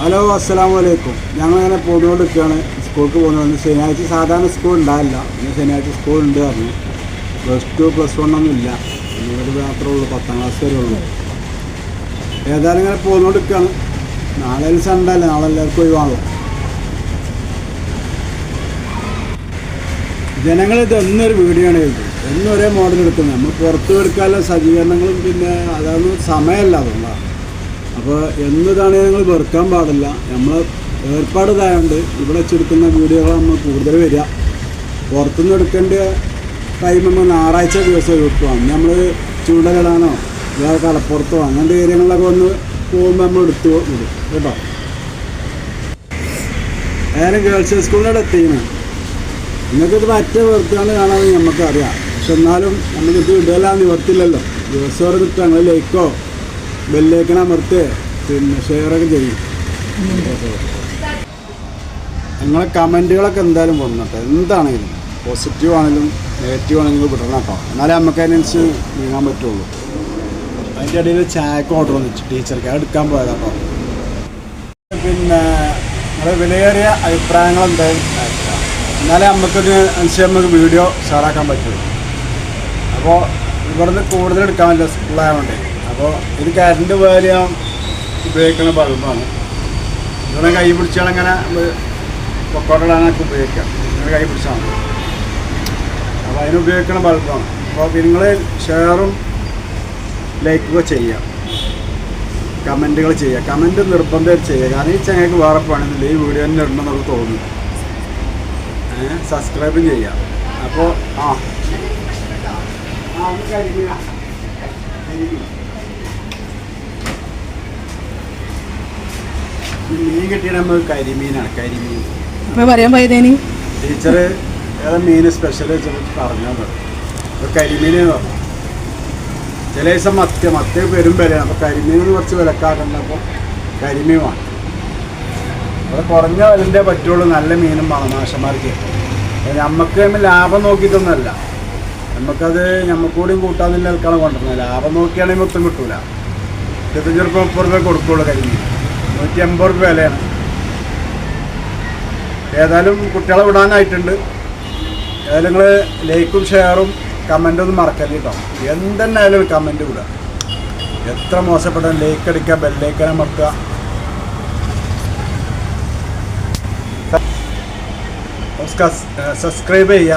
Hello അസ്സലാമു അലൈക്കും ഞങ്ങളിങ്ങനെ പോന്നുകൊണ്ടിരിക്കുകയാണ്. സ്കൂൾക്ക് പോകുന്നത് ശനിയാഴ്ച സാധാരണ സ്കൂൾ ഉണ്ടാവില്ല. ഇന്ന് ശനിയാഴ്ച സ്കൂൾ ഉണ്ട് പറഞ്ഞു. പ്ലസ് ടു പ്ലസ് വൺ ഒന്നും ഇല്ല. ഒരു മാത്രമേ ഉള്ളൂ. പത്താം ക്ലാസ് വരെ ഉള്ളൂ. ഏതായാലും ഇങ്ങനെ പോന്നുകൊണ്ടിരിക്കുകയാണ്. നാളെ അല്ലേ? നാളെ എല്ലാവർക്കും ഒഴിവാണല്ലോ. ജനങ്ങൾ ഇത് എന്നൊരു വീഡിയോ ആണ് എഴുതി എന്നും മോഡൽ എടുക്കുന്നത്. നമ്മൾ പുറത്ത് എടുക്കാനുള്ള സജ്ജീകരണങ്ങളും പിന്നെ അതൊന്നും സമയമല്ല അതുകൊണ്ടാണ്. അപ്പോൾ എന്നതാണ് ഞങ്ങൾ വെറുക്കാൻ പാടില്ല. നമ്മൾ ഏർപ്പാട് ഇതായതുകൊണ്ട് ഇവിടെ വെച്ചെടുക്കുന്ന വീഡിയോകൾ നമ്മൾ കൂടുതൽ വരിക. പുറത്തുനിന്ന് എടുക്കേണ്ട ടൈം നമ്മൾ ഞായറാഴ്ച ദിവസം അന്ന് നമ്മൾ ചൂണ്ടലിടാനോ വേറെ കടപ്പുറത്തോ അങ്ങനത്തെ കാര്യങ്ങളിലൊക്കെ ഒന്ന് പോകുമ്പോൾ നമ്മൾ എടുത്തു വിടും. കേട്ടോ? ഏതായാലും ഗേൾസ് സ്കൂളിനോട് എത്തിക്കണം നിങ്ങൾക്കിത് മറ്റേ വെറുത്താണ് കാണാമെന്ന് നമുക്കറിയാം പക്ഷെ എന്നാലും നമുക്കിത് ഇടലാന്ന് നിവർത്തില്ലല്ലോ ദിവസം കിട്ടും ഞങ്ങൾ ലൈക്കോ ബെല്ലേക്കണ അമർത്ത് പിന്നെ ഷെയറൊക്കെ ചെയ്യും. നിങ്ങളെ കമന്റുകളൊക്കെ എന്തായാലും വന്നിട്ട്. എന്താണെങ്കിലും പോസിറ്റീവ് ആണെങ്കിലും നെഗറ്റീവ് ആണെങ്കിലും വിടണം കേട്ടോ. എന്നാലേ നമുക്ക് അതിനനുസരിച്ച് നീങ്ങാൻ പറ്റുള്ളൂ. അതിന്റെ ഇടയിൽ ചായക്ക് ഓർഡർ വന്നിട്ട് ടീച്ചർക്ക് അത് എടുക്കാൻ പോയതാട്ടോ. പിന്നെ നിങ്ങളുടെ വിലയേറിയ അഭിപ്രായങ്ങൾ എന്തായാലും എന്നാലേ നമുക്കൊരു അനുസരിച്ച് നമുക്ക് വീഡിയോ ഷെയറാക്കാൻ പറ്റുള്ളൂ. അപ്പോൾ ഇവിടുന്ന് കൂടുതൽ എടുക്കാൻ പറ്റില്ല സ്കൂളായതുകൊണ്ട് അപ്പോൾ ഇത് കരണ്ട് വേല ഉപയോഗിക്കുന്ന ബൾബാണ്. ഇവിടെ കൈ പിടിച്ചാൽ അങ്ങനെ പൊക്കോട്ടിടാനൊക്കെ ഉപയോഗിക്കാം. ഇങ്ങനെ കൈ പിടിച്ചാൽ അപ്പോൾ അതിന് ഉപയോഗിക്കുന്ന ബൾബാണ്. അപ്പോൾ നിങ്ങൾ ഷെയറും ലൈക്കൊക്കെ ചെയ്യാം കമന്റുകൾ ചെയ്യുക. കമന്റ് നിർബന്ധമായിട്ട് ചെയ്യുക. കാരണം ഈ ചങ്ങയ്ക്ക് വേറെ പണിയൊന്നുമില്ല. ഈ വീഡിയോ തന്നെ ഇടണം എന്നൊക്കെ തോന്നുന്നു. സബ്സ്ക്രൈബും ചെയ്യാം അപ്പോൾ ആ. ആ, ഒന്ന് കരിമീനാ. കരിമീൻ. ഈ മീൻ കിട്ടിയ നമ്മൾ കരിമീനാണ് കരിമീൻ. അപ്പോൾ പറയാൻ പോയതേനി? ടീച്ചർ ഏതാ മീൻ സ്പെഷ്യൽ പറഞ്ഞാൽ കരിമീൻ പറഞ്ഞു. ചില ദിവസം മത്യ മത്യ വരും വിലയാണ്. അപ്പോൾ കരിമീനിന് കുറച്ച് വിലക്കാക്കണ്ടപ്പോൾ കരിമീൻ വേണം അത് കുറഞ്ഞ വിലന്റെ പറ്റുള്ളൂ നല്ല മീനും വേണം മാഷന്മാർക്ക്. നമുക്ക് നമ്മൾ ലാഭം നോക്കിയിട്ടൊന്നുമല്ല. നമുക്കത് നമുക്കൂടിയും കൂട്ടാന്നില്ല ആൾക്കാണ് കൊണ്ടുവരുന്നത്. ലാഭം നോക്കിയാണെങ്കിൽ മൊത്തം കിട്ടൂല. ഇരുപത്തഞ്ച് റുപ്യ മുപ്പത് റുപ്യ കൊടുക്കുള്ളൂ കരിമീൻ. നൂറ്റി എൺപത് റുപ്യ വിലയാണ്. ഏതായാലും കുട്ടികളെ വിടാനായിട്ടുണ്ട്. ഏതായാലും നിങ്ങൾ ലൈക്കും ഷെയറും കമന്റ് ഒന്നും മറക്കല്ലേ കേട്ടോ. എന്തെന്നായാലും ഒരു കമന്റ് വിടുക എത്ര മോശപ്പെട്ട ലൈക്ക് അടിക്കുക ബെല്ലൈക്കൻ അമർത്തുക. സബ്സ്ക്രൈബ് ചെയ്യുക.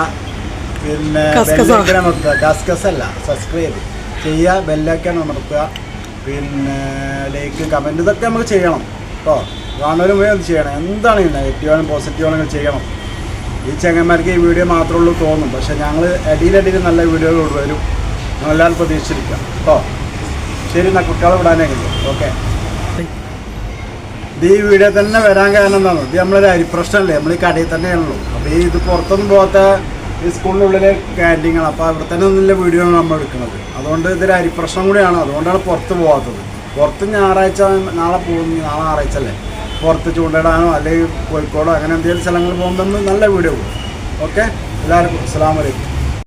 പിന്നെ കസ്കസോ? മറക്കുക അമർത്തുക. കസ്കസ് അല്ല സബ്സ്ക്രൈബ് ചെയ്യുക ബെല്ലൈക്കൻ അമർത്തുക. പിന്നെ ലൈക്ക് കമന്റ് ഇതൊക്കെ നമുക്ക് ചെയ്യണം കേട്ടോ കാണുന്നവരും പോയി അത് ചെയ്യണം. എന്താണ് നെഗറ്റീവ് പോസിറ്റീവാണ് ചെയ്യണം. ഈ ചങ്ങന്മാർക്ക് ഈ വീഡിയോ മാത്രമേ ഉള്ളൂ തോന്നും. പക്ഷേ ഞങ്ങൾ അടിയിലടിയിൽ നല്ല വീഡിയോകൾ വരും. ഞങ്ങളെല്ലാവരും പ്രതീക്ഷിച്ചിരിക്കാം കേട്ടോ ശരി എന്നാൽ കുട്ടികളെ വിടാനെങ്കിലും ഓക്കെ. ഇത് ഈ വീഡിയോ തന്നെ വരാൻ കാരണം എന്താണ്? ഇത് നമ്മളൊരു അരിപ്രശ്നമല്ലേ നമ്മൾ ഈ കടയിൽ തന്നെയാണല്ലോ. അപ്പോൾ ഈ ഇത് പുറത്തൊന്നും പോകാത്ത ഈ സ്കൂളിനുള്ളിലെ ക്യാന്റീനാണ് അപ്പോൾ അവിടെ തന്നെ നല്ല വീഡിയോ ആണ് നമ്മൾ എടുക്കുന്നത്. അതുകൊണ്ട് ഇതൊരു അരിപ്രശ്നം കൂടിയാണ്. അതുകൊണ്ടാണ് പുറത്ത് പോകാത്തത് പുറത്ത് ഞായറാഴ്ച നാളെ പോകുന്നു നാളെ ആറാഴ്ച അല്ലേ? പുറത്ത് ചൂണ്ടിടാനോ അല്ലെങ്കിൽ കോഴിക്കോടോ അങ്ങനെ എന്തെങ്കിലും സ്ഥലങ്ങൾ പോകുമ്പോൾ നല്ല വീഡിയോ പോകും ഓക്കെ എല്ലാവർക്കും അസ്സാം വലൈക്കും